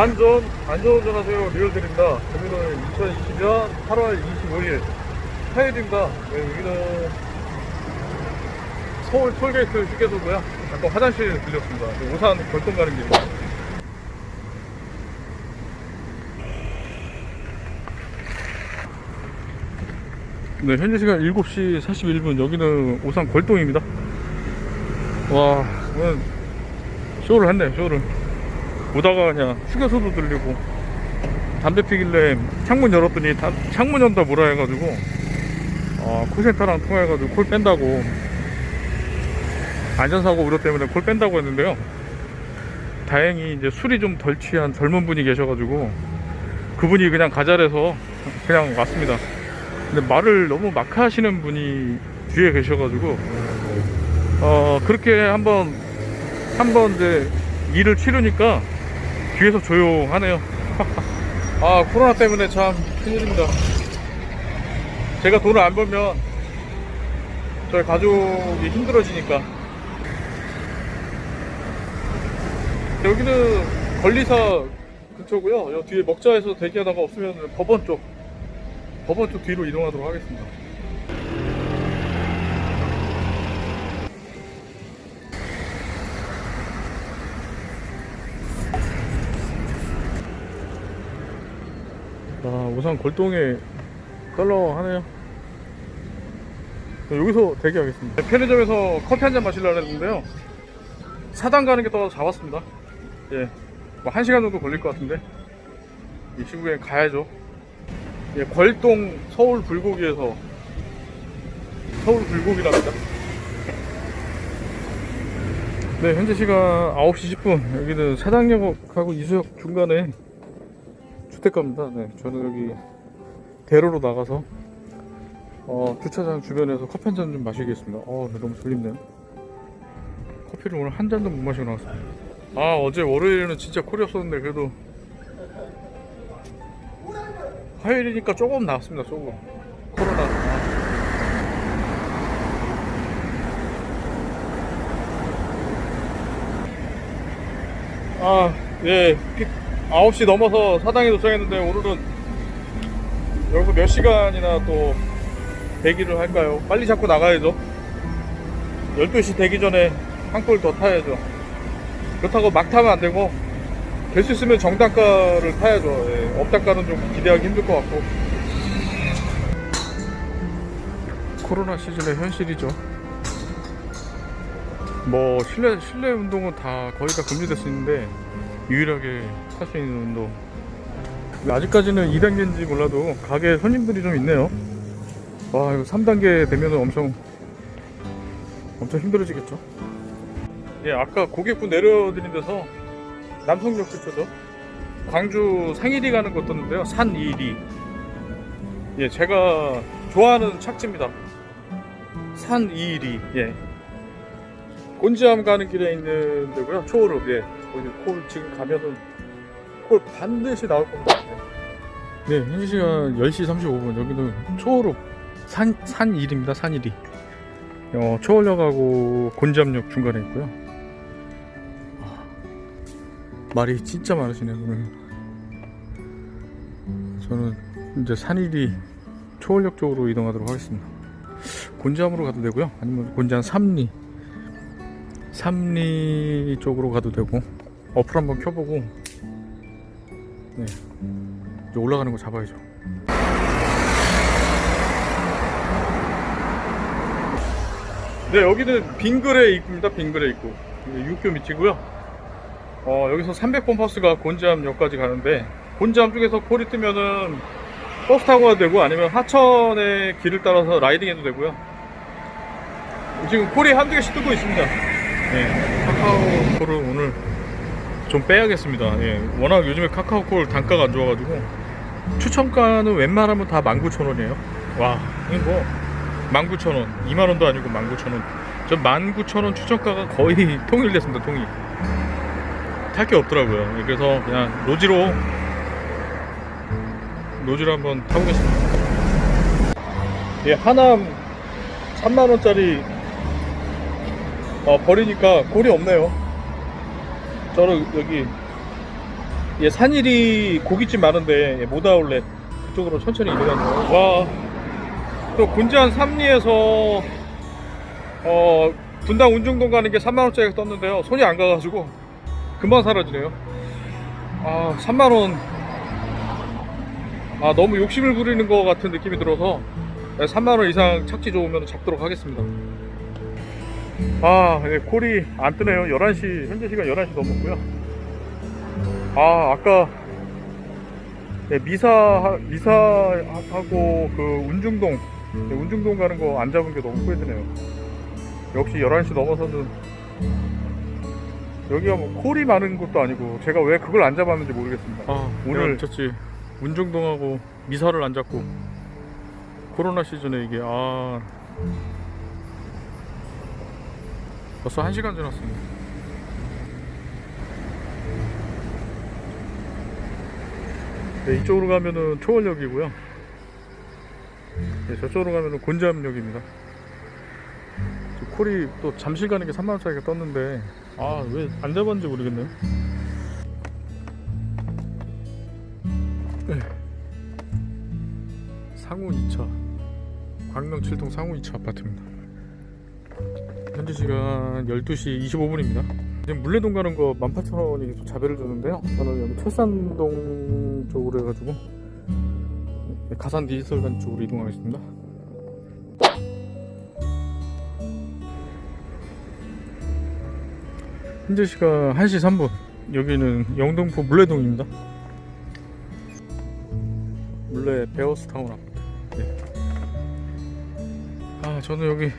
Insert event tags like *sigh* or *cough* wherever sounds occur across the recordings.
안전, 안전운전하세요. 리얼들입니다. 여기는 2020년 8월 25일 화요일입니다. 네, 여기는 서울 톨게이트 휴게소고요. 잠깐 화장실 들렸습니다. 네, 오산 결동 가는 길입니다. 네, 현재 시간 7시 41분. 여기는 오산 걸동입니다. 와, 오늘 쇼를 했네, 쇼를. 오다가 그냥 휴게소도 들리고 담배 피길래 창문 열었더니 다, 창문 연다 뭐라 해가지고 어, 콜센터랑 통화해가지고 콜 뺀다고. 안전사고 우려 때문에 콜 뺀다고 했는데요. 다행히 이제 술이 좀 덜 취한 젊은 분이 계셔가지고 그분이 그냥 가잘해서 그냥 왔습니다. 근데 말을 너무 막 하시는 분이 뒤에 계셔가지고 어 그렇게 한번 한번 이제 일을 치르니까 뒤에서 조용하네요. *laughs* 아 코로나 때문에 참 큰일입니다. 제가 돈을 안 벌면 저희 가족이 힘들어지니까. 여기는 권리사 근처고요. 여 뒤에 먹자에서 대기하다가 없으면 법원 쪽 법원 쪽 뒤로 이동하도록 하겠습니다. 우선 골동에 썰렁하네요. 네, 여기서 대기하겠습니다. 편의점에서 커피 한 잔 마시려고 했는데요. 사당 가는 게더 잡았습니다. 예. 뭐, 한 시간 정도 걸릴 것 같은데. 이 시국에 가야죠. 예, 걸동 서울 불고기에서 서울 불고기랍니다. 네, 현재 시간 9시 10분. 여기는 사당역하고 이수역 중간에 주택가입니다. 네, 저는 여기 대로로 나가서 어, 주차장 주변에서 커피 한 잔 좀 마시겠습니다. 어, 네, 너무 졸립네요. 커피를 오늘 한 잔도 못 마시고 나왔습니다. 아, 어제 월요일에는 진짜 콜이었었는데 그래도 화요일이니까 조금 나왔습니다. 조금 코로나. 아, 예. 피- 9시 넘어서 사당에 도착했는데 오늘은 여기서 몇 시간이나 또 대기를 할까요? 빨리 잡고 나가야죠. 12시 되기 전에 한골더 타야죠. 그렇다고 막 타면 안 되고 될 수 있으면 정단가를 타야죠. 예, 업단가는 좀 기대하기 힘들 것 같고 코로나 시즌의 현실이죠. 뭐 실내 실내 운동은 다 거의 다 금지됐었는데 유일하게 할 수 있는 운동. 아직까지는 2단계인지 몰라도 가게 손님들이 좀 있네요. 와 이거 3단계 되면 엄청 엄청 힘들어지겠죠. 예 아까 고객분 내려드린 데서 남성역 근처죠. 광주 상일이 가는 거 떴는데요. 산일이. 예 제가 좋아하는 착지입니다. 산일이 예. 곤지암 가는 길에 있는 데고요. 초월읍 예. 거기 콜 지금 가면은 콜 반드시 나올 겁니다. 네, 현지 시간 10시 35분 여기는 초월읍 산 산일입니다. 산일이. 어, 초월역하고 곤지암역 중간에 있고요. 아, 말이 진짜 많으시네요 오늘. 저는 이제 산일이 초월역 쪽으로 이동하도록 하겠습니다. 곤지암으로 가도 되고요. 아니면 곤지암 삼리 삼리 쪽으로 가도 되고 어플 한번 켜보고 네. 이제 올라가는 거 잡아야죠. 네 여기는 빙그레 입구입니다 빙그레 입구. 이게 육교 밑이고요. 어 여기서 300번 버스가 곤지암역까지 가는데 곤지암 쪽에서 콜이 뜨면은 버스 타고 가도 되고 아니면 하천의 길을 따라서 라이딩 해도 되고요. 지금 콜이 한두 개씩 뜨고 있습니다 네, 카카오콜을 오늘 좀 빼야겠습니다. 예, 워낙 요즘에 카카오콜 단가가 안 좋아가지고 추천가는 웬만하면 다 19,000원이에요. 와, 이거 뭐 19,000원, 2만 원도 아니고 19,000원. 저 19,000원 추천가가 거의 *laughs* 통일됐습니다. 통일. 탈 게 없더라고요. 예, 그래서 그냥 로지로 로지로 한번 타보겠습니다. 예, 하남 3만 원짜리 어, 버리니까 골이 없네요. 저는 여기 예, 산일이 고깃집 많은데 예, 모다울렛 그쪽으로 천천히 이동하네요. 와, 또 군지한 삼리에서 어 분당 운중동 가는 게 3만 원짜리가 떴는데요. 손이 안 가가지고 금방 사라지네요. 아, 3만 원. 아, 너무 욕심을 부리는 것 같은 느낌이 들어서 3만 원 이상 착지 좋으면 잡도록 하겠습니다. 아, 예, 콜이 안 뜨네요. 11시, 현재 시간 11시 넘었고요. 아, 아까 네, 미사, 미사하고 그 운중동, 네, 운중동 가는 거 안 잡은 게 너무 후회되네요. 역시 11시 넘어서는 여기가 뭐 콜이 많은 것도 아니고 제가 왜 그걸 안 잡았는지 모르겠습니다. 아, 오늘 쳤지. 운중동하고 미사를 안 잡고 코로나 시즌에 이게 아 벌써 1시간 지났습니다. 네, 이쪽으로 가면은 초월역이고요. 네, 저쪽으로 가면은 곤잠역입니다. 저 콜이 또 잠실 가는 게 3만원 짜리가 떴는데, 아, 왜 안 잡았는지 모르겠네요. 네. 상우 2차. 광명 7동 상우 2차 아파트입니다. 현재 시간 12시 25분입니다. 지금 물레동 가는 거 18,000원이 좀 자배를 주는데요. 저는 여기 철산동 쪽으로 해가지고 가산 디지털관 쪽으로 이동하겠습니다. 현재 시간 1시 3분. 여기는 영등포 물레동입니다. 물레 베어스 타운 아파트. 네. 아, 저는 여기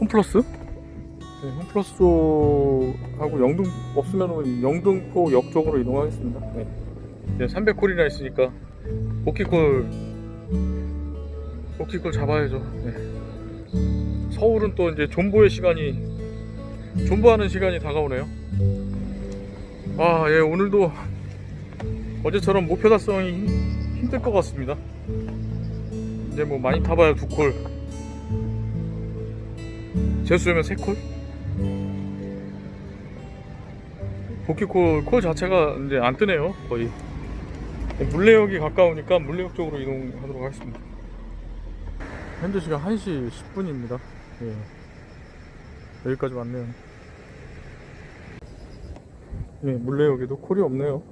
홈플러스? 네, 홈플러스 쪽하고 영등 없으면 영등포 역 쪽으로 이동하겠습니다. 네. 네, 300콜이나 있으니까 복귀콜 복귀콜 잡아야죠. 네. 서울은 또 이제 존보의 시간이 존버하는 시간이 다가오네요. 아, 예, 오늘도 어제처럼 목표 달성이 힘- 힘들 것 같습니다. 이제 뭐 많이 타봐야 두 콜. 재수면 세 콜? 복귀콜 콜 자체가 이제 안 뜨네요 거의 물레역이 가까우니까 물레역 쪽으로 이동하도록 하겠습니다 현재 시간 1시 10분입니다 예. 여기까지 왔네요 예, 물레역에도 콜이 없네요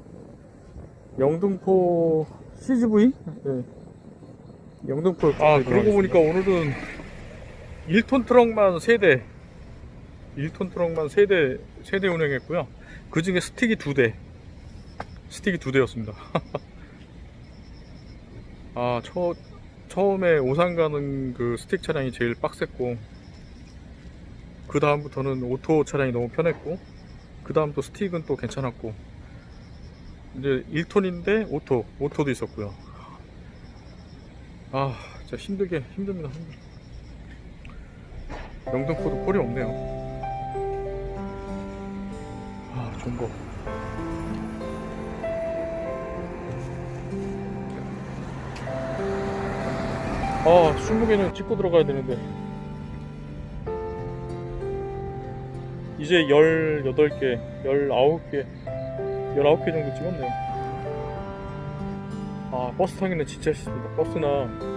영등포 CGV? 예. 영등포 아 그러고 보니까 오늘은 1톤 트럭만 3대 1톤 트럭만 3대 3대 운행했고요. 그 중에 스틱이 2대 스틱이 2대였습니다. *laughs* 아 처, 처음에 오산 가는 그 스틱 차량이 제일 빡셌고 그 다음부터는 오토 차량이 너무 편했고 그 다음 또 스틱은 또 괜찮았고 이제 1톤인데 오토 오토도 있었고요. 아 진짜 힘들게 힘듭니다 힘들. 영등포도 콜이 없네요. 아 존버 아 20개는 찍고 들어가야 되는데. 이제 18개 19개 19개 정도 찍었네요. 아 버스 타기는 진짜 싫습니다. 버스나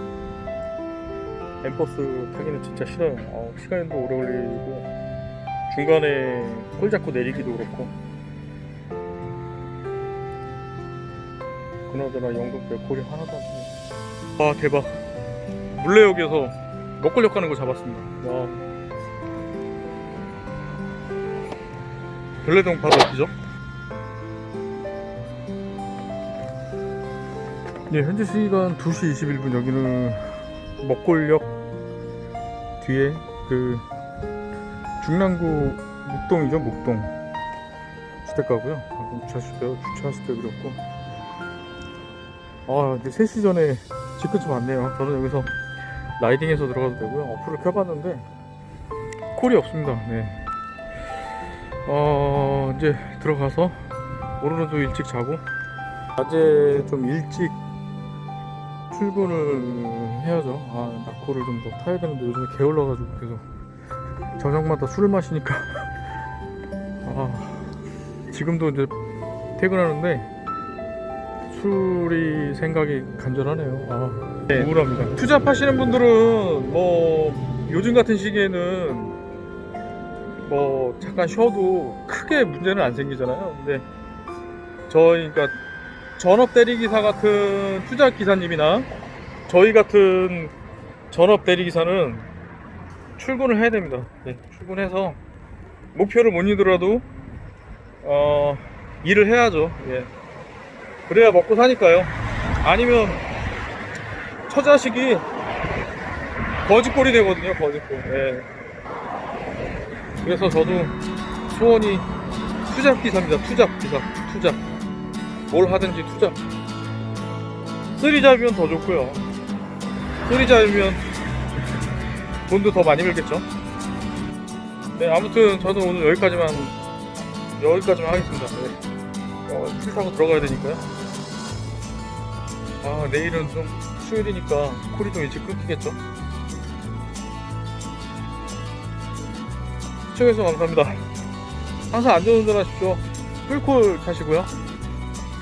엠버스 타기는 진짜 싫어요. 아, 시간도 오래 걸리고 중간에 홀 잡고 내리기도 그렇고. 그나저나 영등포에 콜이 하나도 안 뜨네. 와 대박. 물레역에서 먹골역 가는 거 잡았습니다. 와 별내동 바로 앞이죠? 네 현재 시간 2시 21분. 여기는 먹골역 뒤에 그 중랑구 목동이죠 목동. 주택가고요. 주차하실 때 그렸고. 아 이제 3시 전에 집 근처 왔네요. 저는 여기서 라이딩해서 들어가도 되고요. 어플을 켜봤는데 콜이 없습니다. 네. 어 이제 들어가서 오늘은 좀 일찍 자고 낮에 좀 일찍 출근을 해야죠. 아, 낙코를 좀 더 타야 되는데 요즘에 게을러가지고 계속 저녁마다 술을 마시니까 *laughs* 아, 지금도 이제 퇴근하는데 술이 생각이 간절하네요. 아, 네, 우울합니다. 투잡하시는 분들은 뭐 요즘 같은 시기에는 뭐 잠깐 쉬어도 크게 문제는 안 생기잖아요. 근데 저희 그러니까 전업 대리기사 같은 투잡 기사님이나 저희 같은 전업 대리기사는 출근을 해야 됩니다. 네, 출근해서 목표를 못 이루더라도 어, 일을 해야죠. 예. 그래야 먹고 사니까요. 아니면 처자식이 거지꼴이 되거든요. 거지꼴. 예. 그래서 저도 소원이 투잡 기사입니다. 투잡 기사. 투잡. 뭘 하든지 투잡. 쓰리 잡이면 더 좋고요. 쓰리 잡이면 돈도 더 많이 벌겠죠. 네, 아무튼 저는 오늘 여기까지만 여기까지만 하겠습니다. 네. 어, 풀 타고 들어가야 되니까요. 아, 내일은 좀 수요일이니까 콜이 좀 일찍 끊기겠죠. 시청해주셔서 감사합니다. 항상 안전운전 하십시오. 풀콜 타시고요.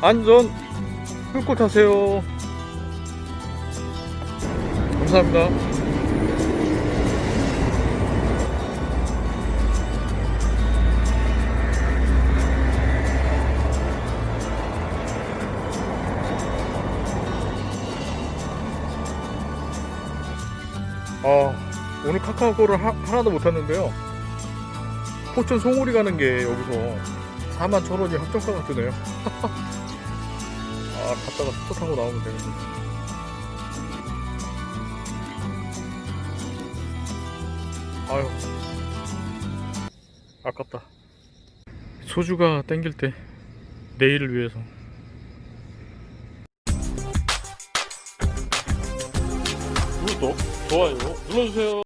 안전 풀콜 타세요. 감사합니다. 아, 오늘 카카오콜을 하, 하나도 못 탔는데요. 포천 송오리 가는 게 여기서 4만 천 원이 합정가가 뜨네요. *laughs* 아, 갔다가 숙소 타고 나오면 되는데. 아유, 아깝다. 소주가 땡길 때 내일을 위해서. 구독, 좋아요 눌러주세요.